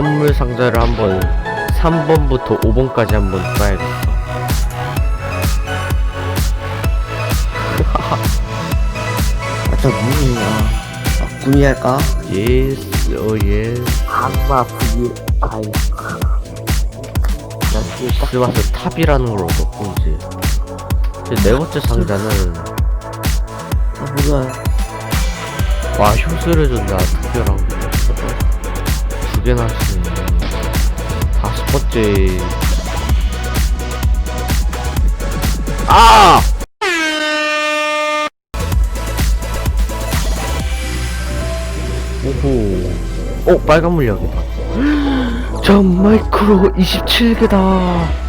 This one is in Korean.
선물 상자를 한번 3번부터 5번까지 한번 까야겠어. 저 문이야. 아, 구미 할까? 예스, 어 예스. 악마 구미 아이. 스마스 탑이라는 걸 얻었고 이제. 이제 네 번째 상자는 뭐야? 와 효수를 준다 특별한 개나 쓰네. 다섯 번째. 아! 오호. 어, 빨간 물약이다. 전 마이크로 27개다.